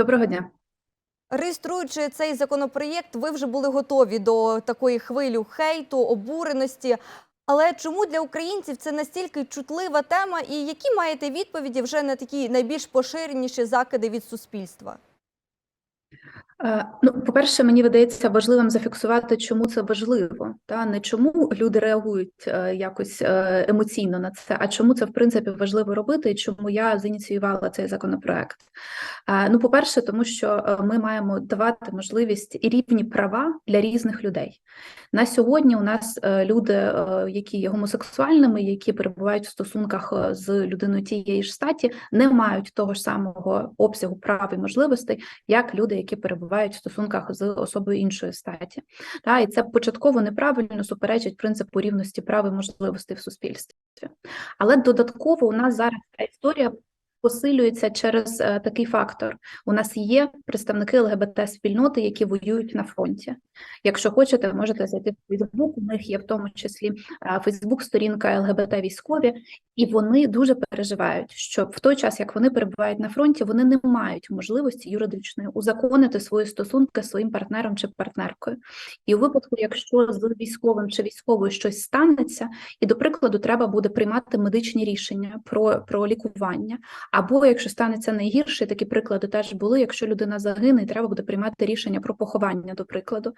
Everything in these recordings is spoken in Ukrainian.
Доброго дня. Реєструючи цей законопроєкт, ви вже були готові до такої хвилі хейту, обуреності. Але чому для українців це настільки чутлива тема, і які маєте відповіді вже на такі найбільш поширеніші закиди від суспільства? Е, Ну, по-перше, мені видається важливим зафіксувати, чому це важливо, та не чому люди реагують е, якось е, емоційно на це, а чому це в принципі важливо робити, і чому я зініціювала цей законопроект. Ну, по-перше, тому що ми маємо давати можливість і рівні права для різних людей. На сьогодні у нас люди, які є гомосексуальними, які перебувають в стосунках з людиною тієї ж статі, не мають того ж самого обсягу прав і можливостей, як люди, які перебувають в стосунках з особою іншої статі. Та, і це початково неправильно суперечить принципу рівності прав і можливостей в суспільстві. Але додатково у нас зараз та історія посилюється через е, такий фактор: у нас є представники ЛГБТ-спільноти, які воюють на фронті. Якщо хочете, можете зайти в Фейсбук. У них є в тому числі Фейсбук-сторінка ЛГБТ військові, і вони дуже переживають, що в той час, як вони перебувають на фронті, вони не мають можливості юридичної узаконити свої стосунки з своїм партнером чи партнеркою. І у випадку, якщо з військовим чи військовою щось станеться, і до прикладу, треба буде приймати медичні рішення про, про лікування. Або якщо станеться найгірше, такі приклади теж були. Якщо людина загине, і треба буде приймати рішення про поховання, до прикладу,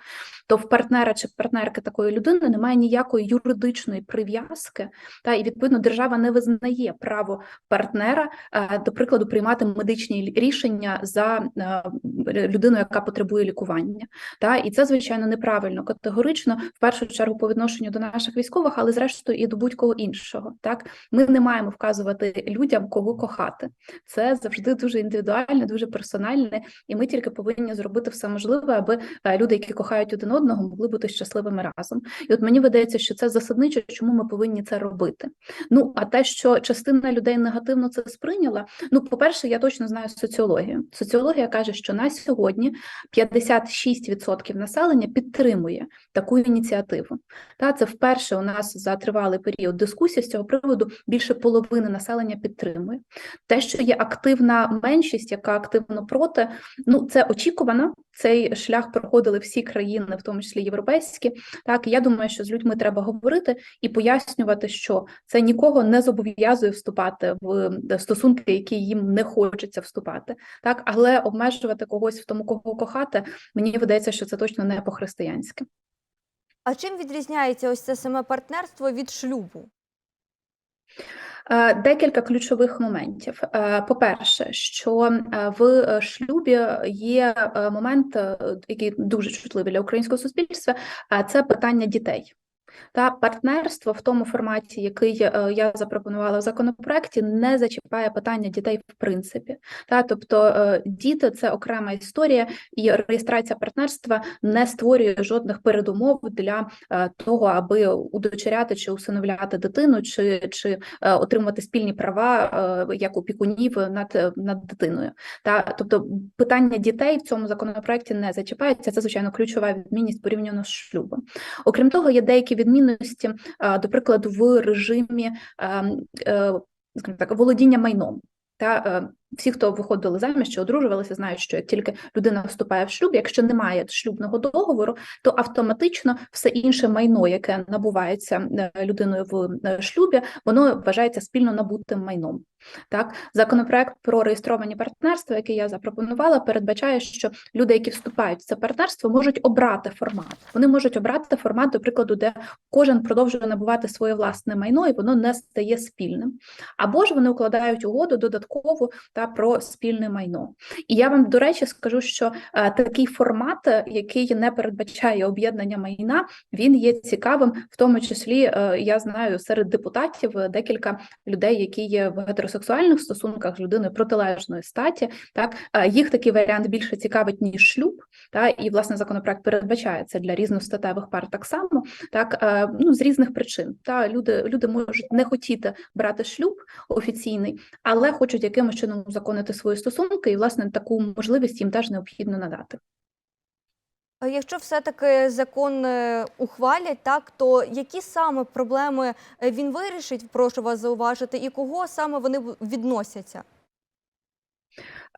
то в партнера чи партнерки такої людини немає ніякої юридичної прив'язки, та і відповідно держава не визнає право партнера, е, до прикладу, приймати медичні рішення за е, людину, яка потребує лікування. Та і це звичайно неправильно, категорично, в першу чергу по відношенню до наших військових, але зрештою і до будь-кого іншого. Так ми не маємо вказувати людям, кого кохати. Це завжди дуже індивідуальне, дуже персональне, і ми тільки повинні зробити все можливе, аби е, люди, які кохають один одного, могли бути щасливими разом. І от мені видається, що це засадниче, чому ми повинні це робити. Ну а те, що частина людей негативно це сприйняла. Ну, по-перше, я точно знаю соціологію. Соціологія каже, що на сьогодні 56% населення підтримує таку ініціативу. Та це вперше у нас за тривалий період дискусії з цього приводу більше половини населення підтримує. Те, що є активна меншість, яка активно проти, ну це очікувано. Цей шлях проходили всі країни, в тому числі європейські. Так, і я думаю, що з людьми треба говорити і пояснювати, що це нікого не зобов'язує вступати в стосунки, які їм не хочеться вступати. Так, але обмежувати когось в тому, кого кохати, мені видається, що це точно не по-християнськи. А чим відрізняється ось це саме партнерство від шлюбу? Е, Декілька ключових моментів. Е, По-перше, що е, в шлюбі є момент, який дуже чутливий для українського суспільства, це питання дітей. Та партнерство в тому форматі, який е, я запропонувала в законопроекті, не зачіпає питання дітей в принципі. Та тобто е, діти це окрема історія, і реєстрація партнерства не створює жодних передумов для е, того, аби удочеряти чи усиновляти дитину, чи, чи отримувати спільні права як опікунів над, над дитиною. Та тобто питання дітей в цьому законопроекті не зачіпається. Це звичайно ключова відмінність порівняно з шлюбом. Окрім того, є деякі відмінності, до прикладу, в режимі а, е, так, володіння майном. Та е, всі, хто виходили заміж чи одружувалися, знають, що як тільки людина вступає в шлюб, якщо немає шлюбного договору, то автоматично все інше майно, яке набувається е, людиною в е, шлюбі, воно вважається спільно набутим майном. Так, законопроект про реєстровані партнерства, який я запропонувала, передбачає, що люди, які вступають в це партнерство, можуть обрати формат. Вони можуть обрати формат, до прикладу, де кожен продовжує набувати своє власне майно, і воно не стає спільним. Або ж вони укладають угоду додаткову та про спільне майно. І я вам, до речі, скажу, що е, такий формат, е, який не передбачає об'єднання майна, він є цікавим, в тому числі е, я знаю серед депутатів декілька людей, які є в гетеросексуальних стосунках з людиною протилежної статі. Так їх такий варіант більше цікавить ніж шлюб. Та і власне законопроект передбачає це для різностатевих пар так само, так ну з різних причин. Та люди люди можуть не хотіти брати шлюб офіційний, але хочуть якимось чином узаконити свої стосунки, і власне таку можливість їм теж необхідно надати. Якщо все-таки закон е, ухвалять, так то які саме проблеми е, він вирішить, прошу вас зауважити, і кого саме вони відносяться?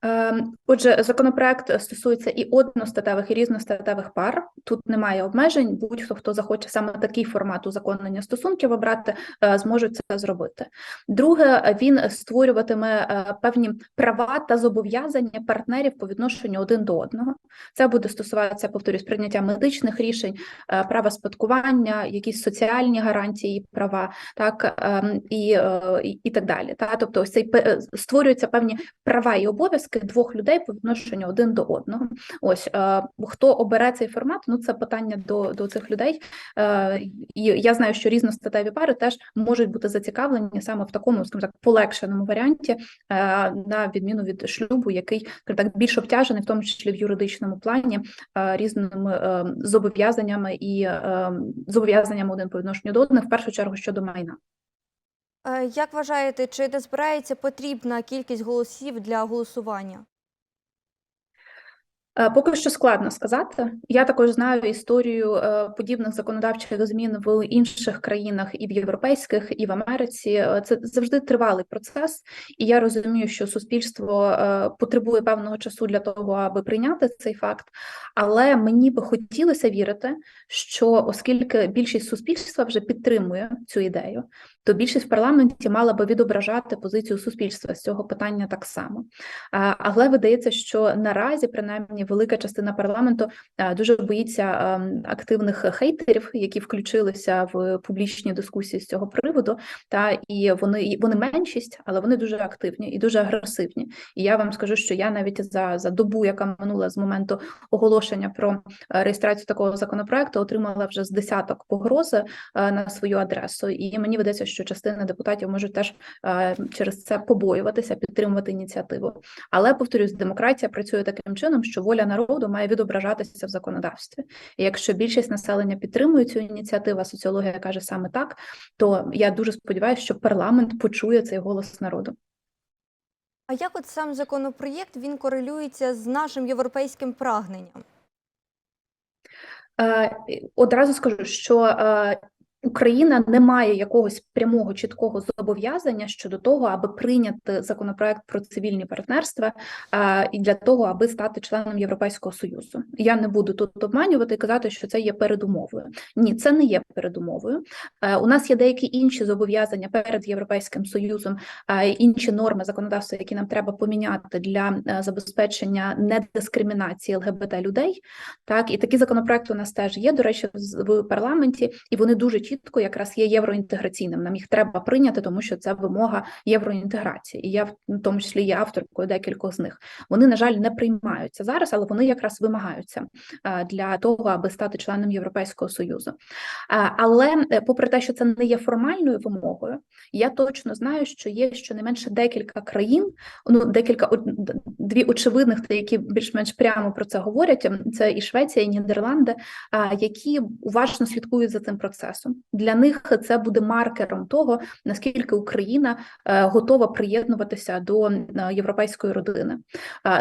Ем, Отже, законопроект стосується і одностатевих, і різностатевих пар. Тут немає обмежень. Будь-хто, хто захоче саме такий формат узаконення стосунків обрати, е, зможуть це зробити. Друге, він створюватиме е, певні права та зобов'язання партнерів по відношенню один до одного. Це буде стосуватися, повторюсь, прийняття медичних рішень, е, права спадкування, якісь соціальні гарантії, права, так ем, і, і, і так далі. Та тобто, ось цей створюються певні права і обов'язки двох людей по відношенню один до одного. Ось е, хто обере цей формат, ну це питання до, до цих людей. Е, і я знаю, що різностатеві пари теж можуть бути зацікавлені саме в такому, скажімо так, полегшеному варіанті, е, на відміну від шлюбу, який скажімо так більш обтяжений, в тому числі в юридичному плані, різними зобов'язаннями і зобов'язаннями один по відношенню до одних, в першу чергу щодо майна. Е, Як вважаєте, чи не збирається потрібна кількість голосів для голосування? Е, Поки що складно сказати. Я також знаю історію е, подібних законодавчих змін в інших країнах, і в європейських, і в Америці. Е, Це завжди тривалий процес, і я розумію, що суспільство потребує певного часу для того, аби прийняти цей факт. Але мені би хотілося вірити, що оскільки більшість суспільства вже підтримує цю ідею, то більшість в парламенті мала би відображати позицію суспільства з цього питання так само. Але видається, що наразі, принаймні, велика частина парламенту дуже боїться ем, активних хейтерів, які включилися в публічні дискусії з цього приводу. Та і вони вони меншість, але вони дуже активні і дуже агресивні. І я вам скажу, що я навіть за, за добу, яка минула з моменту оголошення про е, реєстрацію такого законопроекту, отримала вже з десяток погрози е, на свою адресу. І мені видається, що частина депутатів можуть теж е, через це побоюватися, підтримувати ініціативу. Але повторюсь, демократія працює таким чином, що воля народу має відображатися в законодавстві. І якщо більшість населення підтримує цю ініціативу, а соціологія каже саме так, то я дуже сподіваюся, що парламент почує цей голос народу. А як от сам законопроєкт він корелюється з нашим європейським прагненням? Е, Одразу скажу, що е, Україна не має якогось прямого чіткого зобов'язання щодо того, аби прийняти законопроект про цивільні партнерства е, і для того, аби стати членом Європейського союзу. Я не буду тут обманювати і казати, що це є передумовою. Ні, це не є передумовою. Е, У нас є деякі інші зобов'язання перед Європейським союзом, е, інші норми законодавства, які нам треба поміняти для забезпечення недискримінації ЛГБТ людей. Так, і такі законопроекти у нас теж є, до речі, в парламенті, і вони дуже чітко якраз є євроінтеграційним. Нам їх треба прийняти, тому що це вимога євроінтеграції. І я в тому числі є авторкою декількох з них. Вони, на жаль, не приймаються зараз, але вони якраз вимагаються е, для того, аби стати членом Європейського союзу. Е, Але е, попри те, що це не є формальною вимогою, я точно знаю, що є щонайменше декілька країн, ну декілька дві очевидних, та які більш-менш прямо про це говорять. Це і Швеція, і Нідерланди, які уважно слідкують за цим процесом. Для них це буде маркером того, наскільки Україна е, готова приєднуватися до е, європейської родини.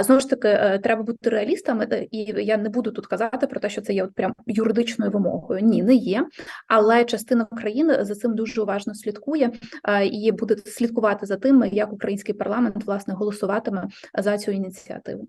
Знову ж таки, е, треба бути реалістами, е, і я не буду тут казати про те, що це є от прям юридичною вимогою. Ні, не є. Але частина країн за цим дуже уважно слідкує е, і буде слідкувати за тим, як український парламент власне голосуватиме за цю ініціативу.